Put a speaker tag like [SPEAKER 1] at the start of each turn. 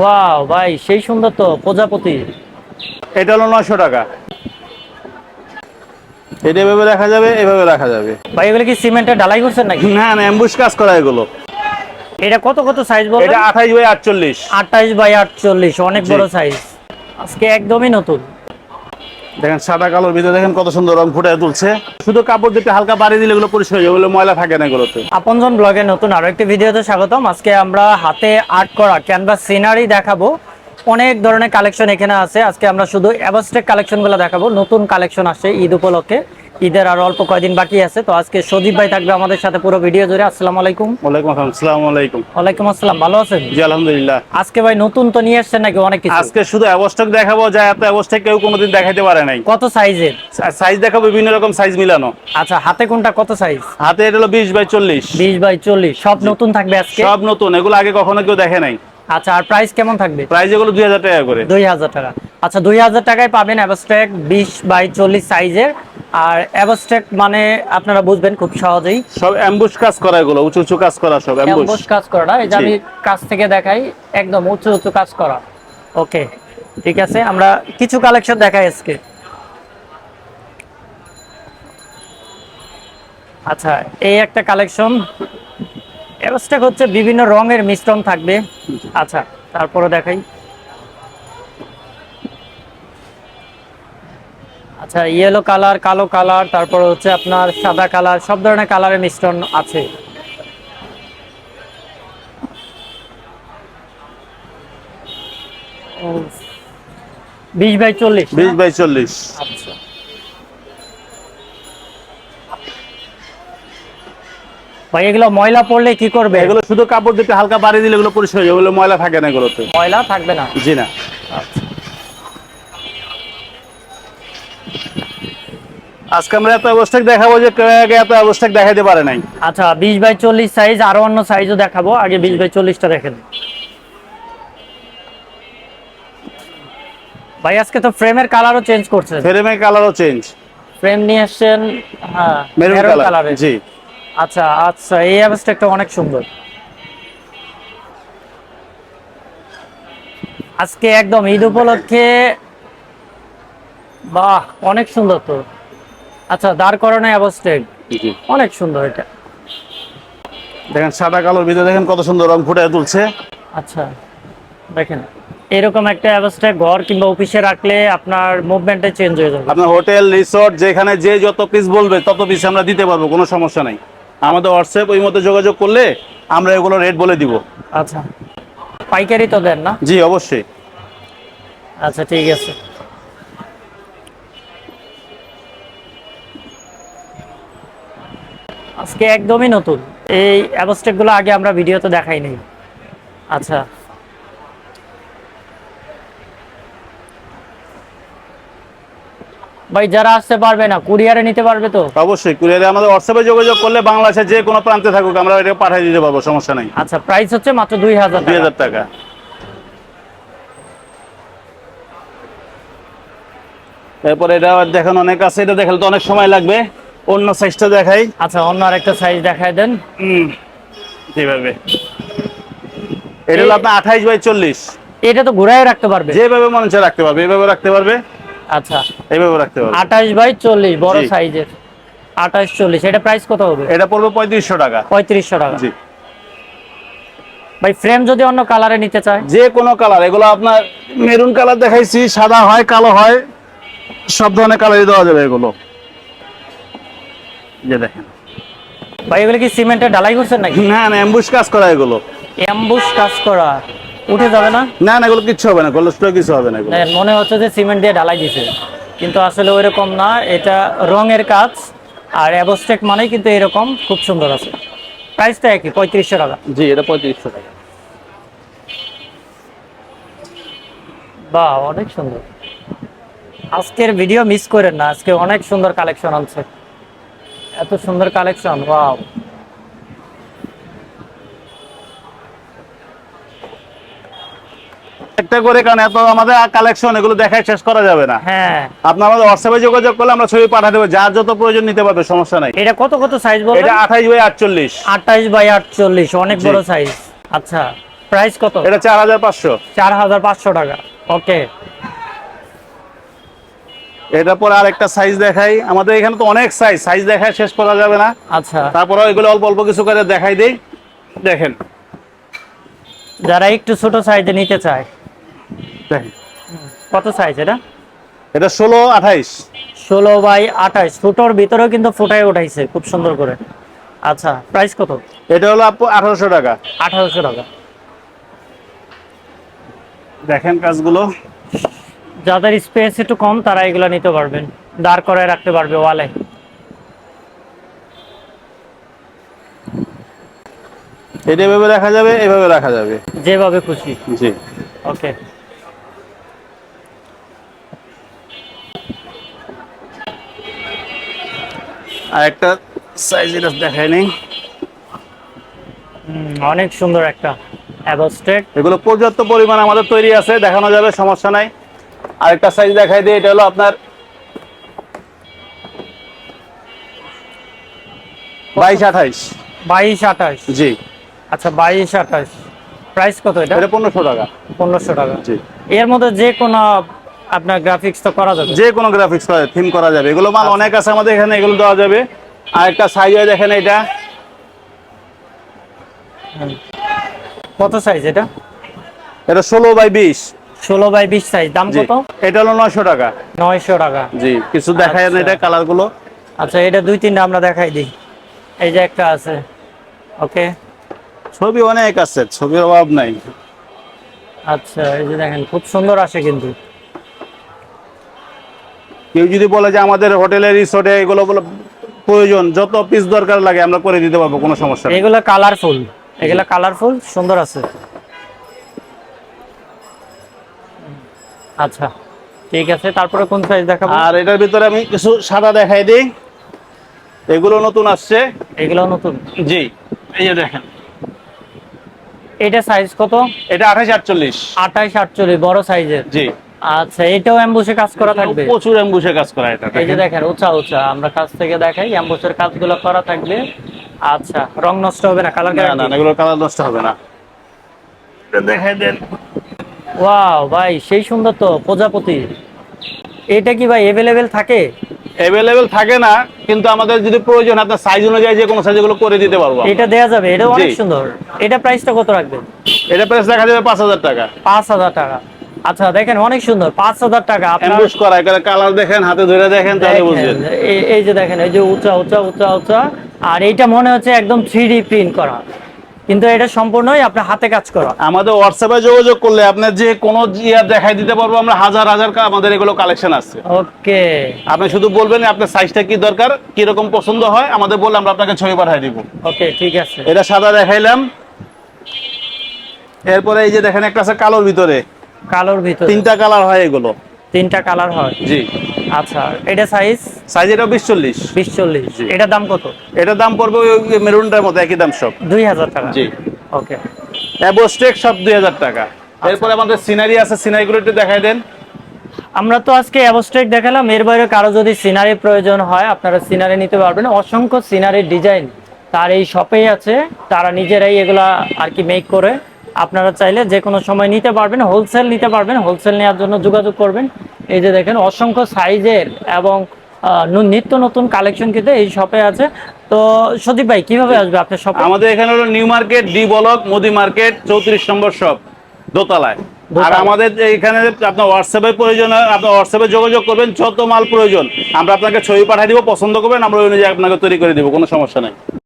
[SPEAKER 1] Wow ভাই সেই সুন্দর তো প্রজাপতি।
[SPEAKER 2] এটা হলো নয়শো টাকা। এটা এভাবে রাখা যাবে এভাবে রাখা যাবে।
[SPEAKER 1] ভাই এগুলো কি সিমেন্টের ঢালাই করছেন নাকি?
[SPEAKER 2] না না অ্যাম্বুশ কাজ করা এগুলো।
[SPEAKER 1] এটা কত কত সাইজ বলো
[SPEAKER 2] এটা আঠাইশ বাই আটচল্লিশ।
[SPEAKER 1] আঠাইশ বাই আটচল্লিশ অনেক। বড় সাইজ আজকে একদমই নতুন।
[SPEAKER 2] দেখেন সাদা কালোর ভিতরে দেখেন কত সুন্দর রং ফুটে তুলছে। শুধু কাপড় দিতে হালকা বাড়ি দিলে এগুলো পরিষ্কার হয়ে যাবে ময়লা থাকে না এগুলোতে।
[SPEAKER 1] আপনজন ব্লগে নতুন আরও একটি ভিডিওতে স্বাগতম। আজকে আমরা হাতে আর্ট করা ক্যানভাস সিনারি দেখাবো। অনেক ধরনের কালেকশন এখানে আছে। আজকে আমরা শুধু অ্যাবস্ট্রেক কালেকশনগুলো দেখাবো। নতুন কালেকশন আসছে ঈদ উপলক্ষে। ঈদের আর অল্প কয়দিন বাকি আছে তো আজকে সজীব ভাই থাকবে আমাদের সাথে পুরো ভিডিও জুড়ে। আসসালামু আলাইকুম।
[SPEAKER 2] ওয়ালাইকুম আসসালাম আসসালামু আলাইকুম।
[SPEAKER 1] ওয়ালাইকুম আসসালাম ভালো আছেন?
[SPEAKER 2] জি আলহামদুলিল্লাহ।
[SPEAKER 1] আজকে ভাই নতুন তো নিয়ে আসছেন নাকি অনেক কিছু?
[SPEAKER 2] আজকে শুধু অবস্টক দেখাবো যা এত অবস্থায় কেউ কোনোদিন দেখাইতে পারে নাই।
[SPEAKER 1] কত সাইজের?
[SPEAKER 2] সাইজ দেখাবো বিভিন্ন রকম সাইজ মিলানো।
[SPEAKER 1] আচ্ছা হাতে কোনটা কত সাইজ?
[SPEAKER 2] হাতে এটা হলো বিশ বাই চল্লিশ।
[SPEAKER 1] বিশ বাই চল্লিশ সব নতুন থাকবে আজকে?
[SPEAKER 2] সব নতুন এগুলো আগে কখনো কেউ দেখে নাই।
[SPEAKER 1] আচ্ছা আর প্রাইস কেমন থাকবে?
[SPEAKER 2] প্রাইস এগুলো দুই হাজার টাকা করে।
[SPEAKER 1] দুই হাজার টাকা। আচ্ছা দুই হাজার টাকায় পাবেন অ্যাবস্ট্রাক বিশ বাই চল্লিশ সাইজের আর অ্যাবস্ট্রাক মানে আপনারা বুঝবেন খুব সহজেই।
[SPEAKER 2] সব অ্যাম্বুশ কাজ করা এগুলো উঁচু উঁচু কাজ করা সব অ্যাম্বুশ
[SPEAKER 1] অ্যাম্বুশ কাজ করা এই যে আমি কাছ থেকে দেখাই একদম উঁচু উঁচু কাজ করা। ওকে ঠিক আছে আমরা কিছু কালেকশন দেখাই আজকে। আচ্ছা এই একটা কালেকশন অ্যাবস্ট্রাক হচ্ছে বিভিন্ন রঙের মিশ্রণ থাকবে। আচ্ছা তারপরে দেখাই। আচ্ছা ইয়েলো কালার কালো কালার তারপর হচ্ছে আপনার সাদা কালার সব ধরনের কালারের মিশ্রণ আছে। বিশ বাই চল্লিশ
[SPEAKER 2] বিশ বাই চল্লিশ।
[SPEAKER 1] আচ্ছা। ভাই এগুলো ময়লা পড়লে কি করবে?
[SPEAKER 2] এগুলো শুধু কাপড় দিতে হালকা বাড়ি দিলে এগুলো পরিষ্কার হয়ে যাবে ময়লা থাকে না এগুলোতে।
[SPEAKER 1] ময়লা থাকবে না?
[SPEAKER 2] জি না।
[SPEAKER 1] আচ্ছা।
[SPEAKER 2] আজকে আমরা এত দেখাবো যে আগে এত পারে নাই।
[SPEAKER 1] আচ্ছা বিশ বাই চল্লিশ সাইজ আরও অন্য সাইজও দেখাবো। আগে বিশ বাই চল্লিশটা দেখেন। ভাই আজকে তো ফ্রেমের কালারও চেঞ্জ করছেন।
[SPEAKER 2] ফ্রেমে কালারও চেঞ্জ
[SPEAKER 1] ফ্রেম নিয়ে এসছেন হ্যাঁ
[SPEAKER 2] মেরুন
[SPEAKER 1] মেরুন
[SPEAKER 2] কালার জি।
[SPEAKER 1] আচ্ছা আচ্ছা এই অ্যাবস্ট্রাকটা অনেক সুন্দর। আজকে একদম ঈদ উপলক্ষে বাহ অনেক সুন্দর তো। আচ্ছা দাঁড় করানো অ্যাবস্ট্রাক
[SPEAKER 2] জি
[SPEAKER 1] অনেক সুন্দর এটা।
[SPEAKER 2] দেখেন সাদা কালোর ভিতরে দেখেন কত সুন্দর রং ফুটায় তুলছে।
[SPEAKER 1] আচ্ছা দেখেন এরকম একটা অ্যাবস্ট্রাক ঘর কিংবা অফিসে রাখলে আপনার মুভমেন্টে চেঞ্জ হয়ে যাবে।
[SPEAKER 2] আপনার হোটেল রিসোর্ট যেখানে যে যত পিস বলবে তত পিস আমরা দিতে পারব কোনো সমস্যা নাই। আমাদের হোয়াটসঅ্যাপ ওই মতো যোগাযোগ করলে আমরা এগুলো রেট বলে দিব।
[SPEAKER 1] আচ্ছা। পাইকারি তো দেন না?
[SPEAKER 2] জি অবশ্যই।
[SPEAKER 1] আচ্ছা ঠিক আছে। আজকে একদমই নতুন। এই অ্যাবস্টেকগুলো আগে আমরা ভিডিওতে দেখাই নেই আচ্ছা। ভাই যারা আসতে পারবে না কুরিয়ারে নিতে পারবে তো?
[SPEAKER 2] অবশ্যই কুরিয়ারে আমাদের হোয়াটসঅ্যাপে যোগাযোগ করলে বাংলাদেশে যে কোনো প্রান্তে থাকুক আমরা এটা পাঠিয়ে দিতে পারব সমস্যা নাই।
[SPEAKER 1] আচ্ছা প্রাইস হচ্ছে মাত্র দুই হাজার
[SPEAKER 2] দুই হাজার টাকা। তারপর এটা দেখেন অনেক আছে এটা দেখালে তো অনেক সময় লাগবে। অন্য সাইজটা দেখাই।
[SPEAKER 1] আচ্ছা অন্য আরেকটা সাইজ দেখায় দেন।
[SPEAKER 2] হুম, যেভাবে। এটা হলো আপনার আঠাইশ বাই চল্লিশ।
[SPEAKER 1] এটা তো ঘুরাই রাখতে পারবে।
[SPEAKER 2] যেভাবে মনে হচ্ছে রাখতে পারবে এভাবে রাখতে পারবে।
[SPEAKER 1] আচ্ছা।
[SPEAKER 2] এইভাবে রাখতে পারবে।
[SPEAKER 1] আঠাশ বাই চল্লিশ বড় সাইজের। আঠাশ চল্লিশ এটা প্রাইস কত হবে?
[SPEAKER 2] এটা পড়বে পঁয়ত্রিশশো টাকা।
[SPEAKER 1] পঁয়ত্রিশশো টাকা।
[SPEAKER 2] জি।
[SPEAKER 1] ভাই ফ্রেম যদি অন্য কালারে নিতে চায়?
[SPEAKER 2] যে কোনো কালার এগুলো আপনার মেরুন কালার দেখাইছি সাদা হয় কালো হয় সব ধরনের কালারই দেওয়া যাবে এগুলো। যে দেখেন।
[SPEAKER 1] ভাই এগুলো কি সিমেন্টের ঢালাই করছেন নাকি?
[SPEAKER 2] না না অ্যাম্বুশ কাজ করা এগুলো।
[SPEAKER 1] অ্যাম্বুশ কাজ করা। উঠে যাবে না?
[SPEAKER 2] না না এগুলো কিছু হবে না কোলেস্ট্রল কিছু হবে না এগুলো।
[SPEAKER 1] মনে হচ্ছে যে সিমেন্ট দিয়ে ঢালাই দিছে। কিন্তু আসলে ওইরকম না এটা রঙের কাজ আর অ্যাবস্টেক মানেই কিন্তু এরকম খুব সুন্দর আছে। প্রাইসটা একই পঁয়ত্রিশশো টাকা।
[SPEAKER 2] জি এটা পঁয়ত্রিশশো টাকা।
[SPEAKER 1] বাহ অনেক সুন্দর। আজকের ভিডিও মিস করেন না আজকে অনেক সুন্দর কালেকশন আছে এত সুন্দর কালেকশন ওয়াও
[SPEAKER 2] একটা করে কারণ এত আমাদের কালেকশন এগুলো দেখায় শেষ করা যাবে না।
[SPEAKER 1] হ্যাঁ।
[SPEAKER 2] আপনার আমাদের হোয়াটসঅ্যাপে যোগাযোগ করলে আমরা ছবি পাঠিয়ে দেবো যার যত প্রয়োজন নিতে পারবে সমস্যা নাই।
[SPEAKER 1] এটা কত কত সাইজ বলবেন?
[SPEAKER 2] এটা আঠাইশ বাই আটচল্লিশ।
[SPEAKER 1] আঠাইশ বাই আটচল্লিশ অনেক বড় সাইজ আচ্ছা প্রাইস কত?
[SPEAKER 2] এটা চার হাজার পাঁচশো।
[SPEAKER 1] চার হাজার পাঁচশো টাকা। ওকে
[SPEAKER 2] এটা পরে আরেকটা সাইজ দেখাই। আমাদের এখানে তো অনেক সাইজ সাইজ দেখায় শেষ করা যাবে না।
[SPEAKER 1] আচ্ছা।
[SPEAKER 2] তারপরে এগুলো অল্প অল্প কিছু করে দেখাই দিই। দেখেন।
[SPEAKER 1] যারা একটু ছোট সাইজে নিতে চায়।
[SPEAKER 2] দেখেন।
[SPEAKER 1] কত সাইজ এটা?
[SPEAKER 2] এটা ষোলো আঠাইশ।
[SPEAKER 1] ষোলো বাই আঠাইশ। ফুটোর ভিতরেও কিন্তু ফুটাই উঠাইছে খুব সুন্দর করে। আচ্ছা প্রাইস কত?
[SPEAKER 2] এটা হলো আপু আঠারোশো টাকা।
[SPEAKER 1] আঠারোশো টাকা।
[SPEAKER 2] দেখেন কাজগুলো।
[SPEAKER 1] যাদের স্পেস একটু কম তারা এগুলো নিতে পারবেন। দাঁড় করায় রাখতে পারবে ওয়ালে।
[SPEAKER 2] এটা এভাবে রাখা যাবে এভাবে রাখা যাবে।
[SPEAKER 1] যেভাবে খুশি।
[SPEAKER 2] জি।
[SPEAKER 1] ওকে
[SPEAKER 2] আর একটা সাইজ এটা দেখাই নেই।
[SPEAKER 1] অনেক সুন্দর একটা অ্যাবস্টেক
[SPEAKER 2] এগুলো পর্যাপ্ত পরিমাণ আমাদের তৈরি আছে দেখানো যাবে সমস্যা নাই। আরেকটা সাইজ দেখাই দিই এটা হলো আপনার বাইশ আঠাইশ।
[SPEAKER 1] বাইশ আঠাশ
[SPEAKER 2] জি।
[SPEAKER 1] আচ্ছা বাইশ আঠাশ প্রাইস কত এটা?
[SPEAKER 2] এটা পনেরোশো টাকা।
[SPEAKER 1] পনেরোশো টাকা।
[SPEAKER 2] জি।
[SPEAKER 1] এর মধ্যে যে কোনো আপনার গ্রাফিক্স তো করা যাবে।
[SPEAKER 2] যে কোনো গ্রাফিক্স করা থিম করা যাবে। এগুলো মাল অনেক আছে আমাদের এখানে এগুলো দেওয়া যাবে। আর একটা সাইজ হয় দেখেন এটা।
[SPEAKER 1] কত সাইজ এটা?
[SPEAKER 2] এটা ষোলো বাই বিশ।
[SPEAKER 1] ষোলো বাই বিশ সাইজ দাম কত?
[SPEAKER 2] এটা হলো নয়শো টাকা।
[SPEAKER 1] নয়শো টাকা।
[SPEAKER 2] জি কিছু দেখায় না
[SPEAKER 1] আচ্ছা।
[SPEAKER 2] এটা কালারগুলো
[SPEAKER 1] আচ্ছা এটা দুই তিনটা আমরা দেখাই দিই। এই যে একটা আছে। ওকে।
[SPEAKER 2] ছবি অনেক আছে ছবির অভাব নাই।
[SPEAKER 1] আচ্ছা এই যে দেখেন খুব সুন্দর আসে কিন্তু।
[SPEAKER 2] কেউ যদি বলে যে আমাদের হোটেলে রিসোর্টে এগুলো বলে প্রয়োজন যত পিস দরকার লাগে আমরা করে দিতে পারব কোনো সমস্যা নেই।
[SPEAKER 1] এগুলো কালারফুল এগুলো কালারফুল সুন্দর আছে। আচ্ছা ঠিক আছে তারপরে কোন সাইজ দেখাবো?
[SPEAKER 2] আর এটার ভিতরে আমি কিছু সাদা দেখাই দিই। এগুলো নতুন আসছে।
[SPEAKER 1] এগুলো নতুন?
[SPEAKER 2] জি এই যে দেখেন।
[SPEAKER 1] এটা সাইজ কত?
[SPEAKER 2] এটা আঠাশ আটচল্লিশ।
[SPEAKER 1] আঠাইশ আটচল্লিশ বড় সাইজের
[SPEAKER 2] জি।
[SPEAKER 1] আচ্ছা এটাও অ্যাম্বুসে কাজ করা থাকবে?
[SPEAKER 2] প্রচুর অ্যাম্বুসে কাজ করা এটা
[SPEAKER 1] এই যে দেখেন। উঁচা উঁচা আমরা কাছ থেকে দেখাই অ্যাম্বুসের কাজগুলো করা থাকবে। আচ্ছা রং নষ্ট হবে না কালার
[SPEAKER 2] না না না, এগুলোর কালার নষ্ট হবে না। এটা দেখাই দেন।
[SPEAKER 1] ওয়াও ভাই সেই সুন্দর তো প্রজাপতি। এটা কি ভাই এভেলেবেল থাকে?
[SPEAKER 2] অ্যাভেলেবেল থাকে না কিন্তু আমাদের যদি প্রয়োজন আপনার সাইজ অনুযায়ী যে কোনো সাইজগুলো করে দিতে পারব
[SPEAKER 1] এটা দেয়া যাবে এটা অনেক সুন্দর। এটা প্রাইসটা কত রাখবেন?
[SPEAKER 2] এটা প্রাইস দেখা যাবে পাঁচ হাজার টাকা।
[SPEAKER 1] পাঁচ হাজার টাকা। আচ্ছা দেখেন অনেক সুন্দর পাঁচ হাজার টাকা আপনার
[SPEAKER 2] করা এখানে কালার দেখেন হাতে ধরে দেখেন তাহলে বুঝবেন।
[SPEAKER 1] এই- যে দেখেন এই যে উঁচা উঁচা উঁচা উঁচা আর এইটা মনে হচ্ছে একদম থ্রি প্রিন্ট করা। কিন্তু এটা সম্পূর্ণই আপনার হাতে কাজ করা।
[SPEAKER 2] আমাদের হোয়াটসঅ্যাপে যোগাযোগ করলে আপনার যে কোনো ইয়ার দেখাই দিতে পারব আমরা হাজার হাজার কা- আমাদের এগুলো কালেকশন আছে।
[SPEAKER 1] ওকে।
[SPEAKER 2] আপনি শুধু বলবেন আপনার সাইজটা কি দরকার কি রকম পছন্দ হয় আমাদের বললে আমরা আপনাকে ছবি পাঠিয়ে দিব।
[SPEAKER 1] ওকে ঠিক আছে।
[SPEAKER 2] এটা সাদা দেখাইলাম। এরপরে এই যে দেখেন একটা আছে কালোর ভিতরে।
[SPEAKER 1] কালোর ভিতরে।
[SPEAKER 2] তিনটা কালার হয় এগুলো।
[SPEAKER 1] তিনটা কালার হয়।
[SPEAKER 2] জি।
[SPEAKER 1] আচ্ছা এটা সাইজ
[SPEAKER 2] সাইজ এটা বিশ চল্লিশ।
[SPEAKER 1] বিশ চল্লিশ।
[SPEAKER 2] জি।
[SPEAKER 1] এটার দাম কত?
[SPEAKER 2] এটার দাম পড়বে ওই মেরুনটার মতো একই দাম সব।
[SPEAKER 1] দুই হাজার টাকা।
[SPEAKER 2] জি।
[SPEAKER 1] ওকে।
[SPEAKER 2] অ্যাবোস্টেক সব দুই হাজার টাকা। এরপরে আমাদের সিনারি আছে সিনারিগুলো একটু দেখাই দেন।
[SPEAKER 1] আমরা তো আজকে অ্যাবস্ট্রেক দেখালাম এর বাইরে কারও যদি সিনারি প্রয়োজন হয় আপনারা সিনারি নিতে পারবেন। অসংখ্য সিনারির ডিজাইন তার এই শপেই আছে তারা নিজেরাই এগুলা আর কি মেক করে। আপনারা চাইলে যে কোনো সময় নিতে পারবেন হোলসেল নিতে পারবেন হোলসেল নেওয়ার জন্য যোগাযোগ করবেন। এই যে দেখেন অসংখ্য সাইজের এবং নিত্য নতুন কালেকশন কিন্তু এই শপে আছে। তো সদীপ ভাই কীভাবে আসবে আপনার শপে
[SPEAKER 2] আমাদের এখানে হলো new market D block Modi market চৌত্রিশ নম্বর শপ দোতলায়। আর আমাদের এখানে আপনার হোয়াটসঅ্যাপে প্রয়োজন আপনার হোয়াটসঅ্যাপে যোগাযোগ করবেন যত মাল প্রয়োজন আমরা আপনাকে ছবি পাঠিয়ে দিব পছন্দ করবেন আমরা ওই অনুযায়ী আপনাকে তৈরি করে দিব কোনো সমস্যা নেই।